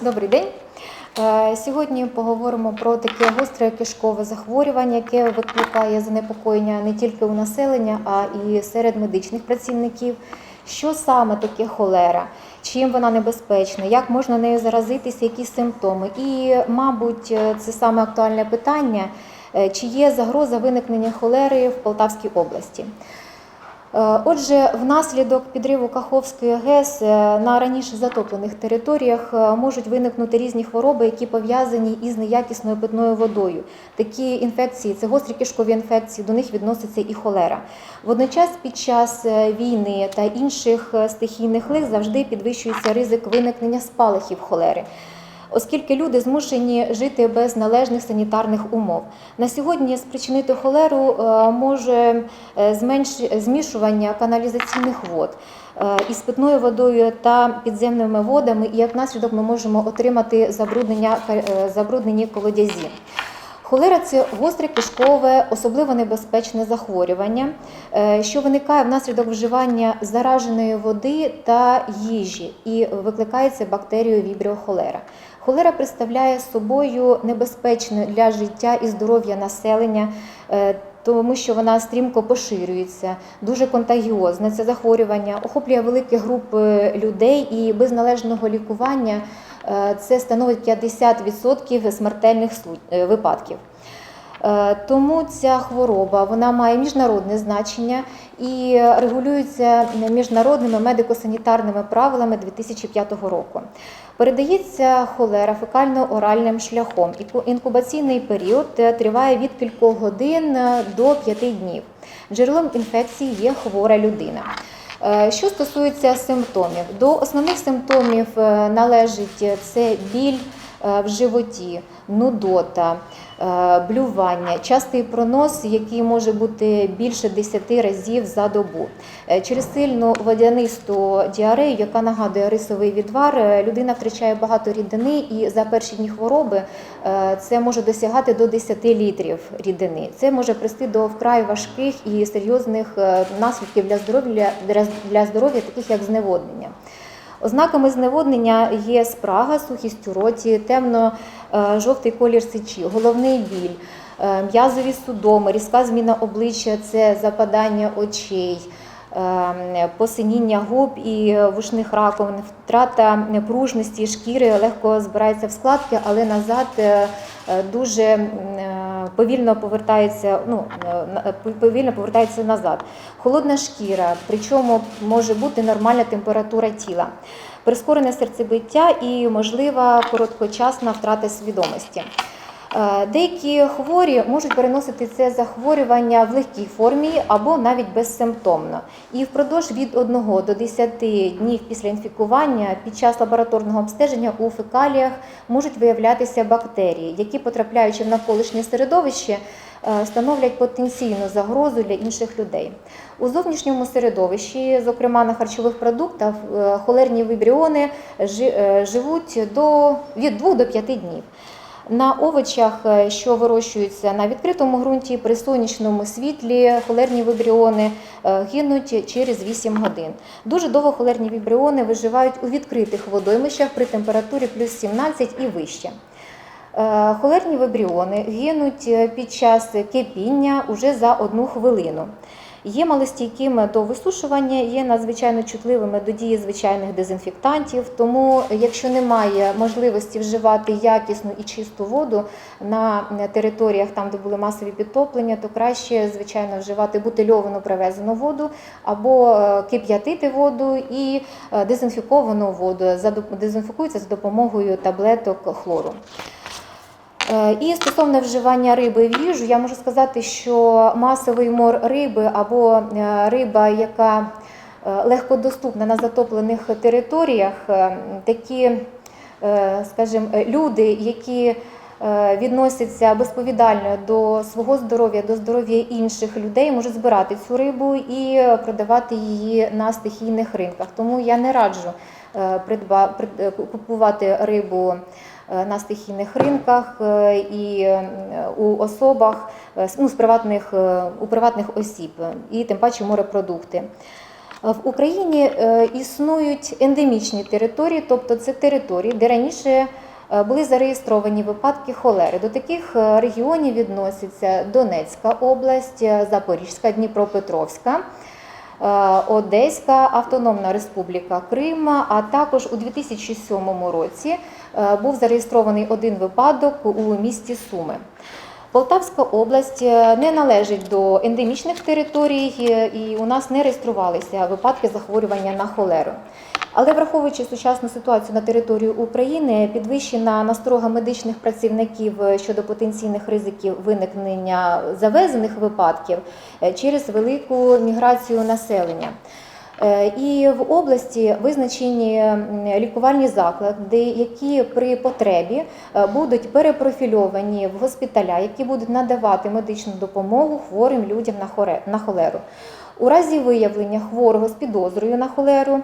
Добрий день. Е, Сьогодні поговоримо про таке гостре кишкове захворювання, яке викликає занепокоєння не тільки у населення, а і серед медичних працівників. Що саме таке холера? Чим вона небезпечна? Як можна нею заразитися? Які симптоми? І, мабуть, це саме актуальне питання: е, чи є загроза виникнення холери в Полтавській області? Е, Отже, внаслідок підриву Каховської ГЕС е, на раніше затоплених територіях е, можуть виникнути різні хвороби, які пов'язані із неякісною питною водою. Такі інфекції це гострі кишкові інфекції, до них відноситься і холера. Водночас під час війни та інших стихійних лих завжди підвищується ризик виникнення спалахів холери оскільки люди змушені жити без належних санітарних умов. На сьогодні спричинити холеру е, може е, змішування каналізаційних вод е, із питною водою та підземними водами, і як наслідок ми можемо отримати забруднення, забруднені колодязі. Холера це гостре кишкове, особливо небезпечне захворювання, що виникає внаслідок вживання зараженої води та їжі і викликається бактерією вібріохолера. Холера представляє собою небезпечну для життя і здоров'я населення, е, тому що вона стрімко поширюється, дуже контагіозне це захворювання, охоплює великі групи людей і без належного лікування е, це становить 50% смертельних е, випадків. Е, Тому ця хвороба вона має міжнародне значення і регулюється міжнародними медико-санітарними правилами 2005 року. Передається холера фекально-оральним шляхом. Інкубаційний період е, триває від кількох годин е, до 5 днів. Джерелом інфекції є хвора людина. Що стосується симптомів, до основних симптомів належить це біль в животі, нудота, е, блювання, частий пронос, який може бути більше 10 разів за добу. Е, Через сильну водянисту діарею, яка нагадує рисовий відвар, е, людина втрачає багато рідини, і за перші дні хвороби е, це може досягати до 10 літрів рідини. Це може привести до вкрай важких і серйозних е, наслідків для здоров'я для здоров'я, таких як зневоднення. Ознаками зневоднення є спрага, сухість у роті, темно-жовтий колір сечі, головний біль, е, м'язові судоми, різка зміна обличчя це западання очей, е, посиніння губ і вушних раковин, втрата пружності шкіри, легко збирається в складки, але назад е, дуже е, повільно повертається, ну, е, повільно повертається назад. Холодна шкіра, причому може бути нормальна температура тіла, прискорене серцебиття і можлива короткочасна втрата свідомості. Е, Деякі хворі можуть переносити це захворювання в легкій формі або навіть безсимптомно. І впродовж від 1 до 10 днів після інфікування під час лабораторного обстеження у фекаліях можуть виявлятися бактерії, які, потрапляючи в навколишнє середовище, е, становлять потенційну загрозу для інших людей. У зовнішньому середовищі, зокрема на харчових продуктах, е, холерні вібріони жи- живуть до, від 2 до 5 днів. На овочах, е, що вирощуються на відкритому ґрунті, при сонячному світлі, холерні вібріони е, гинуть через 8 годин. Дуже довго холерні вібріони виживають у відкритих водоймищах при температурі плюс 17 і вище. Е, Холерні вибріони гинуть під час кипіння уже за одну хвилину. Є малостійкими до висушування, є надзвичайно чутливими до дії звичайних дезінфектантів. Тому, якщо немає можливості вживати якісну і чисту воду на територіях, там де були масові підтоплення, то краще, звичайно, вживати бутильовану привезену воду або е, кип'ятити воду і е, дезінфіковану воду. Дезінфікується за допомогою таблеток хлору. Е, І стосовно вживання риби в їжу, я можу сказати, що масовий мор риби або е, риба, яка е, легкодоступна на затоплених територіях, такі, скажімо, люди, які відносяться безповідально до свого здоров'я, до здоров'я інших людей, можуть збирати цю рибу і продавати її на стихійних ринках. Тому я не раджу купувати рибу на стихійних ринках е, і е, у особах е, ну, з приватних, е, у приватних осіб, і тим паче морепродукти. В Україні е, існують ендемічні території, тобто це території, де раніше е, були зареєстровані випадки холери. До таких е, регіонів відносяться Донецька область, е, Запорізька, Дніпропетровська. Е, Одеська Автономна Республіка Крим, а також у 2007 році е, був зареєстрований один випадок у місті Суми. Полтавська область е, не належить до ендемічних територій, і у нас не реєструвалися випадки захворювання на холеру. Але враховуючи сучасну ситуацію на території України, підвищена насторога медичних працівників е, щодо потенційних ризиків виникнення завезених випадків е, через велику міграцію населення. Е, І в області визначені лікувальні заклади, які при потребі будуть перепрофільовані в госпіталя, які будуть надавати медичну допомогу хворим людям на холеру. У разі виявлення хворого з підозрою на холеру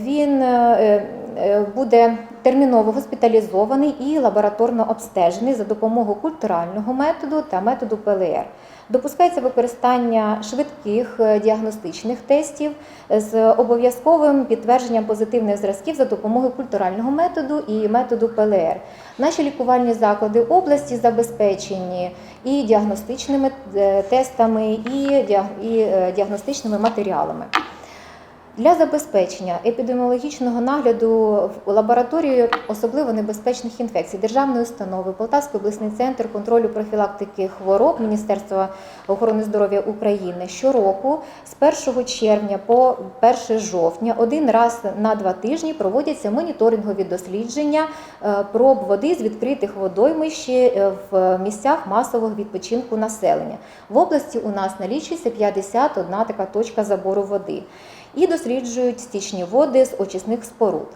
він е, е, буде терміново госпіталізований і лабораторно обстежений за допомогою культурального методу та методу ПЛР. Допускається використання швидких е, діагностичних тестів з обов'язковим підтвердженням позитивних зразків за допомогою культурального методу і методу ПЛР. Наші лікувальні заклади області забезпечені і діагностичними е, тестами, і діаг- і, е, діагностичними матеріалами. Для забезпечення епідеміологічного нагляду в лабораторії особливо небезпечних інфекцій Державної установи Полтавський обласний центр контролю профілактики хвороб Міністерства охорони здоров'я України щороку з 1 червня по 1 жовтня один раз на два тижні проводяться моніторингові дослідження е, проб води з відкритих водоймищ е, в місцях масового відпочинку населення. В області у нас налічується 51 така точка забору води і досліджують стічні води з очисних споруд.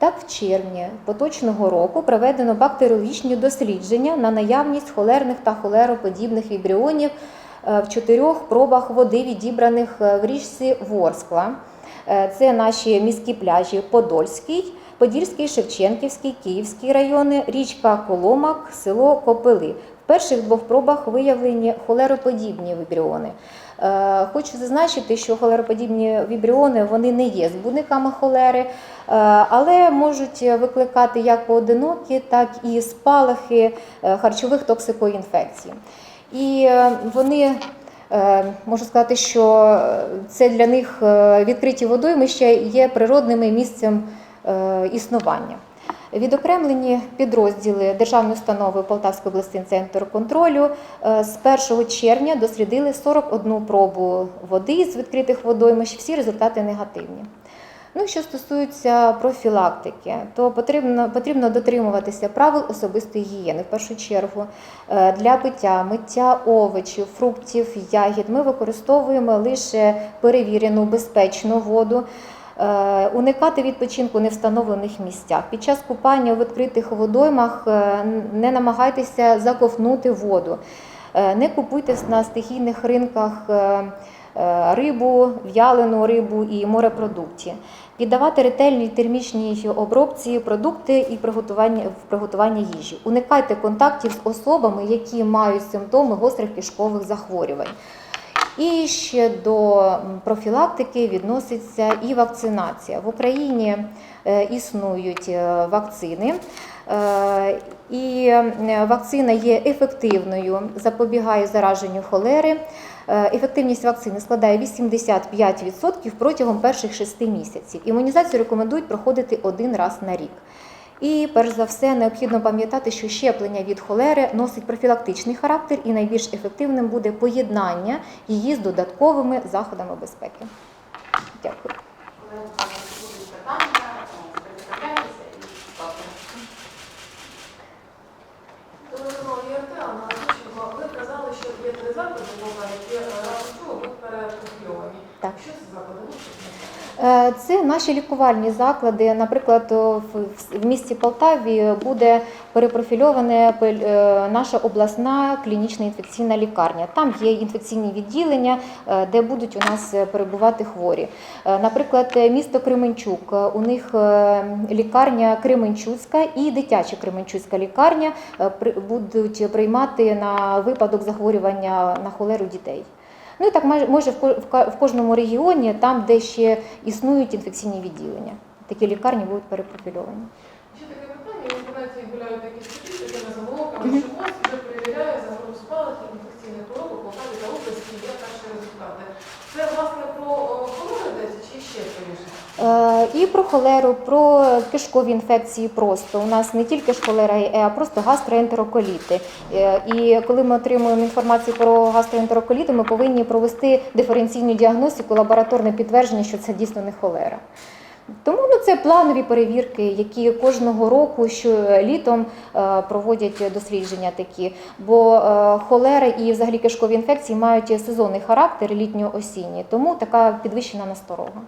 Так, в червні поточного року проведено бактеріологічні дослідження на наявність холерних та холероподібних вібріонів е, в чотирьох пробах води, відібраних е, в річці Ворскла. Е, Це наші міські пляжі Подольський, Подільський, Шевченківський, Київський райони, річка Коломак, село Копили. В перших двох пробах виявлені холероподібні вібріони. Е, Хочу зазначити, що холероподібні вібріони вони не є збудниками холери, е, але можуть викликати як поодинокі, так і спалахи е, харчових токсикоінфекцій. І вони можу сказати, що це для них відкриті водоймища є природним місцем існування. Відокремлені підрозділи Державної установи Полтавський обласний центр контролю е, з 1 червня дослідили 41 пробу води з відкритих водоймищ. Всі результати негативні. Ну, що стосується профілактики, то потрібно, потрібно дотримуватися правил особистої гігієни. В першу чергу е, для пиття, миття овочів, фруктів, ягід ми використовуємо лише перевірену безпечну воду. Е, Уникати відпочинку в невстановлених місцях. Під час купання у відкритих водоймах е, не намагайтеся заковтнути воду. Е, Не купуйте на стихійних ринках рибу, в'ялену рибу і морепродукти. Піддавати ретельній термічній обробці продукти і приготування в приготування їжі. Уникайте контактів з особами, які мають симптоми гострих кишкових захворювань. І ще до профілактики відноситься і вакцинація. В Україні е, існують е, вакцини, е, і вакцина є ефективною, запобігає зараженню холери. Ефективність вакцини складає 85% протягом перших 6 місяців. Імунізацію рекомендують проходити один раз на рік. І перш за все необхідно пам'ятати, що щеплення від холери носить профілактичний характер і найбільш ефективним буде поєднання її з додатковими заходами безпеки. Дякую. Ви що є три заклади це заклади? Що це? Е, наші лікувальні заклади. Наприклад, в- місті Полтаві буде перепрофільована е, наша обласна клінічна інфекційна лікарня. Там є інфекційні відділення, е, де будуть у нас е, перебувати хворі. Е, Наприклад, е, місто Кременчук. е, У них е, лікарня Кременчуцька і дитяча Кременчуцька лікарня е, будуть приймати на випадок захворювання на холеру дітей. Ну і так майже може в кожному регіоні, там, де ще існують інфекційні відділення. Такі лікарні будуть перепрофільовані. Ще таке питання, в інтернеті гуляють такі статистики на заголовками, що МОЗ вже перевіряє загроз спалахів інфекційних хвороб у Полтаві та області, є перші результати. Це, власне, про о, хворобу йдеться чи ще про інше? Е, І про холеру, про кишкові інфекції просто. У нас не тільки ж холера, а просто гастроентероколіти. Е, І коли ми отримуємо інформацію про гастроентероколіти, ми повинні провести диференційну діагностику, лабораторне підтвердження, що це дійсно не холера. Тому ну, це планові перевірки, які кожного року, що літом е, проводять дослідження такі. Бо е, холера і взагалі кишкові інфекції мають сезонний характер літньо-осінній, тому така підвищена насторога.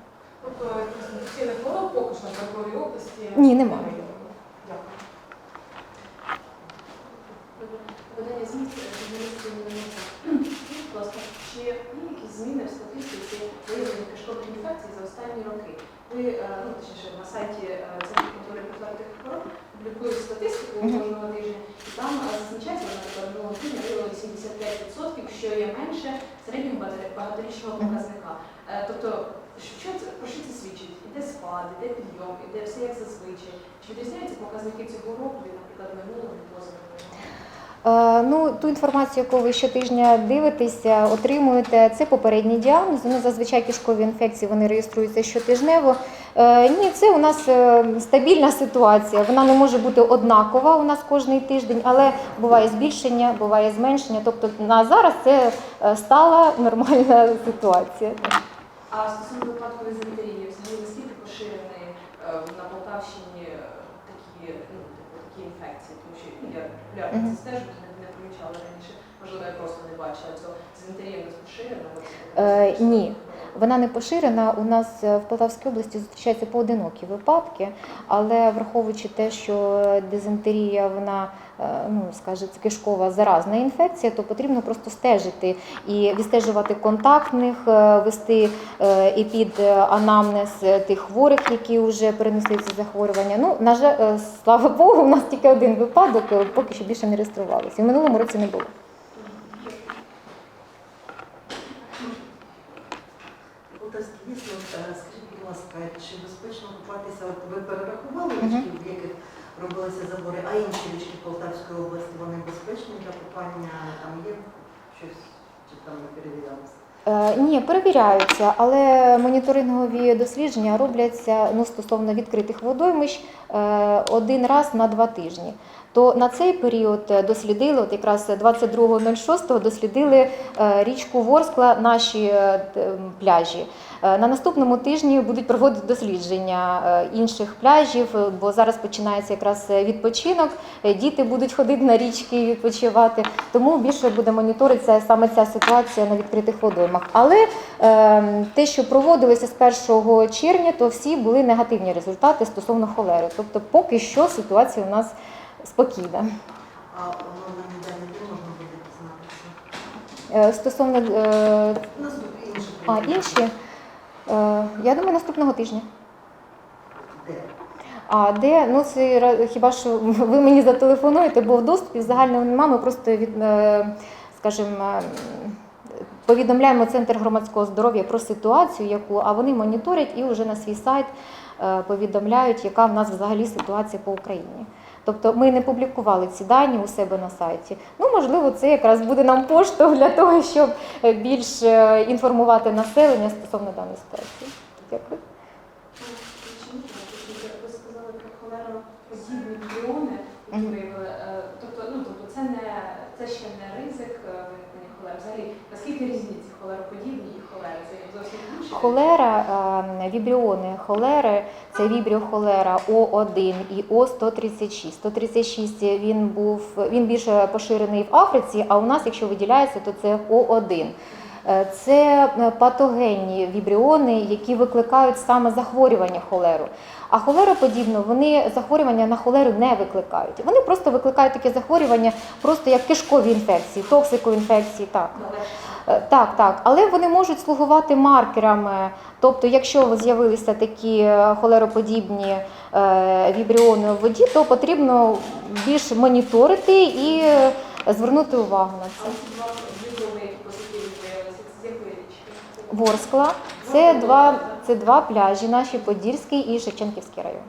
Тобто інфекційних хвороб поки що на території області Ні, немає. Дякую. Видання змін будь ласка, чи є якісь зміни в статистиці виявлення кишкових інфекцій за останні роки? Ви, е, ну, точніше, на сайті е, Центру контролю профілактики хвороб публікують статистику кожного тижня, і там е, зазначається, наприклад, минулого тижня виявили 75%, що є менше середнього багаторічного показника. Е, Тобто, що це, про що це свідчить? Іде спад, іде підйом, іде все як зазвичай. Чи відрізняються показники цього року від, наприклад, минулого і позаминулого? Е, Ну, ту інформацію, яку ви щотижня дивитеся, отримуєте, це попередній діагноз. Ну, зазвичай кишкові інфекції вони реєструються щотижнево. Е, Ні, це у нас е, стабільна ситуація. Вона не може бути однакова у нас кожний тиждень, але буває збільшення, буває зменшення. Тобто на зараз це стала нормальна ситуація. А стосовно випадку дизентерії, взагалі наскільки поширені е, на Полтавщині е, такі, ну, типу, такі інфекції? Тому що я популярно це стежу, не, помічала раніше. Можливо, я просто не бачила цього. У нас поширена? Е, ні. Вона не поширена. У нас е, в Полтавській області зустрічаються поодинокі випадки, але враховуючи те, що дизентерія, вона е, ну скаже, це кишкова заразна інфекція, то потрібно просто стежити і відстежувати контактних, е, вести епід е, анамнез тих хворих, які вже перенесли ці захворювання. Ну на жаль, слава Богу, у нас тільки один випадок, поки що більше не реєструвалися. В минулому році не було. Полтавський вісло, скажіть, будь ласка, чи безпечно купатися? От ви перерахували річки, в яких робилися забори, а інші річки Полтавської області вони безпечні для купання? Там є щось, чи там не перевірялося? Е, Ні, перевіряються, але моніторингові дослідження робляться ну, стосовно відкритих водоймищ е, один раз на два тижні. То на цей період е, дослідили, от якраз 22.06 дослідили е, річку Ворскла, наші е, пляжі. На наступному тижні будуть проводити дослідження інших пляжів, бо зараз починається якраз відпочинок. Діти будуть ходити на річки і відпочивати. Тому більше буде моніторитися саме ця ситуація на відкритих водоймах. Але те, що проводилося з 1 червня, то всі були негативні результати стосовно холери. Тобто, поки що ситуація у нас спокійна. А на ніде можна буде дізнатися? Е, Стосовно е, Наступні інші а інші, е, я думаю, наступного тижня. Де? А де ну це хіба що ви мені зателефонуєте, бо в доступі загального немає. Ми просто від скажімо, повідомляємо центр громадського здоров'я про ситуацію, яку а вони моніторять і вже на свій сайт повідомляють, яка в нас взагалі ситуація по Україні. Тобто ми не публікували ці дані у себе на сайті. Ну, можливо, це якраз буде нам поштовх для того, щоб е, більш е, інформувати населення стосовно даної ситуації. Дякую. Ви сказали про холероподібні мільйони, які виявили. Е, Тобто, ну, тобто це, не, це ще не ризик е, виникнення холери. Взагалі, наскільки різниці холероподібні і холери? Це зовсім інше? Холера, вібріони холери, це вібріохолера О1 і О136. 136 він був він більше поширений в Африці, а у нас, якщо виділяється, то це О1. Е, Це е, патогенні вібріони, які викликають саме захворювання холеру. А холероподібно вони захворювання на холеру не викликають. Вони просто викликають таке захворювання, просто як кишкові інфекції, токсикоінфекції. Так. Е, Так, так, але вони можуть слугувати маркерами. Тобто, якщо з'явилися такі е, холероподібні е, вібріони в воді, то потрібно більш моніторити і звернути увагу на це. Ворскла. Це два, це два пляжі, наші Подільський і Шевченківський район.